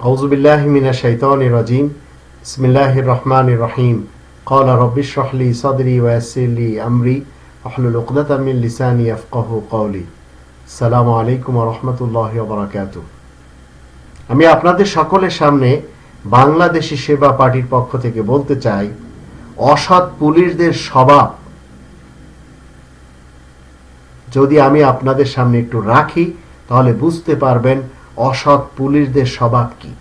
أعوذ بالله من الشيطان الرجيم بسم الله الرحمن الرحيم قال رب اشرح لي صدري ويسر لي أمري واحلل عقدة من لساني يفقه قولي السلام عليكم ورحمة الله وبركاته আমি আপনাদের সকলের সামনে বাংলাদেশি সেবা পার্টির পক্ষ থেকে বলতে চাই অসৎ পুলিশদের স্বভাব যদি আমি আপনাদের সামনে একটু রাখি তাহলে বুঝতে পারবেন অসৎ পুলিশদের স্বভাব কি?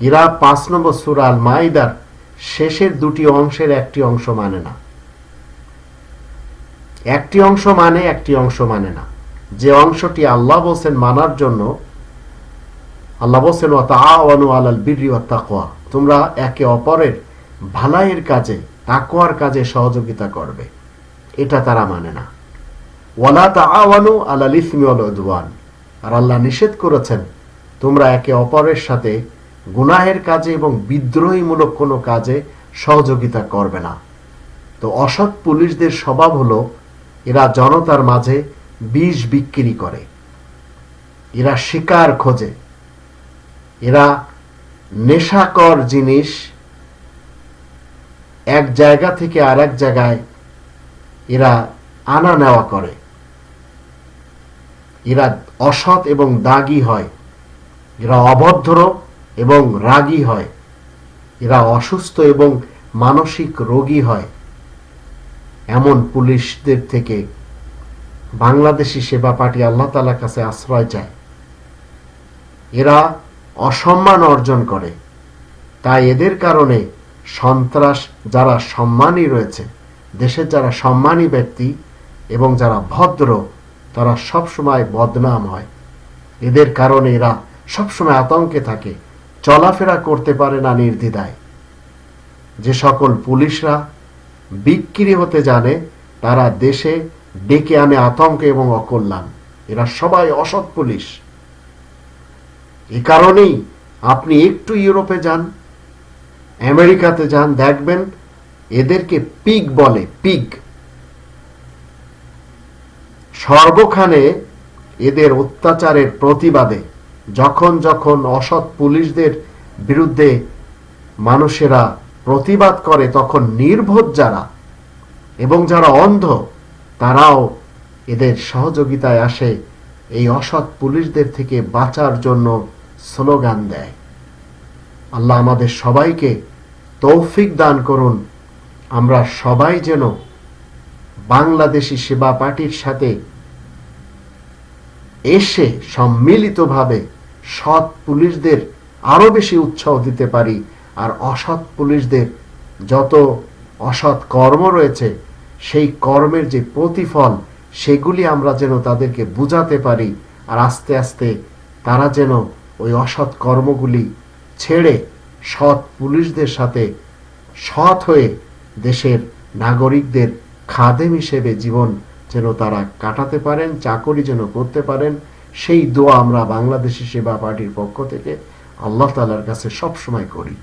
এরা পাঁচ নম্বর সুরাল মাইদার শেষের দুটি অংশের একটি অংশ মানে না। একটি অংশ মানে একটি অংশ মানে না। যে অংশটি আল্লাহ বলছেন মানার জন্য, আল্লাহ বলছেন আলাল বিররি ওয়াত তাকওয়া তোমরা একে অপরের ভালাইয়ের কাজে তাকোয়ার কাজে সহযোগিতা করবে। এটা তারা মানে না। ওয়ালা তাআওয়ানু আলাল ইসমি উদওয়ান। আর আল্লাহ নিষেধ করেছেন, তোমরা একে অপরের সাথে গুনাহের কাজে এবং বিদ্রোহীমূলক কোনো কাজে সহযোগিতা করবে না। তো অসৎ পুলিশদের স্বভাব হলো, এরা জনতার মাঝে বিষ বিক্রি করে। এরা শিকার খোঁজে। এরা নেশাকর জিনিস এক জায়গা থেকে আর এক জায়গায় এরা আনা নেওয়া করে। এরা অসৎ এবং দাগি হয়। এরা অভদ্র এবং রাগী হয়। এরা অসুস্থ এবং মানসিক রোগী হয়। এমন পুলিশদের থেকে বাংলাদেশি সেবা পার্টি আল্লাহ তালার কাছে আশ্রয় চায়। এরা অসম্মান অর্জন করে। তাই এদের কারণে সন্ত্রাস যারা সম্মানী রয়েছে, দেশের যারা সম্মানী ব্যক্তি এবং যারা ভদ্র তারা সবসময় বদনাম হয়। এদের কারণে এরা সবসময় আতঙ্কে থাকে। চলাফেরা করতে পারে না নির্দ্বিধায়। যে সকল পুলিশরা বিক্রি হতে জানে, তারা দেশে ডেকে আনে আতঙ্ক এবং অকল্যাণ। এরা সবাই অসৎ পুলিশ। এ কারণেই আপনি একটু ইউরোপে যান, আমেরিকাতে যান, দেখবেন এদেরকে পিগ বলে, পিগ। সর্বখানে এদের অত্যাচারের প্রতিবাদে যখন যখন অসৎ পুলিশদের বিরুদ্ধে মানুষেরা প্রতিবাদ করে, তখন নির্বোধ যারা এবং যারা অন্ধ, তারাও এদের সহযোগিতায় আসে, এই অসৎ পুলিশদের থেকে বাঁচার জন্য স্লোগান দেয়। আল্লাহ আমাদের সবাইকে তৌফিক দান করুন। আমরা সবাই যেন বাংলাদেশি সেবা পার্টির সাথে এসে সম্মিলিতভাবে সৎ পুলিশদের আরও বেশি উৎসাহ দিতে পারি। আর অসৎ পুলিশদের যত অসৎ কর্ম রয়েছে, সেই কর্মের যে প্রতিফল, সেগুলি আমরা যেন তাদেরকে বুঝাতে পারি। আর আস্তে আস্তে তারা যেন ওই অসৎ কর্মগুলি ছেড়ে সৎ পুলিশদের সাথে সৎ হয়ে দেশের নাগরিকদের খাদেম হিসেবে জীবন যেন তারা কাটাতে পারেন, চাকরি যেন করতে পারেন, সেই দোয়া আমরা বাংলাদেশি সেবা পার্টির পক্ষ থেকে আল্লাহ তালার কাছে সবসময় করি।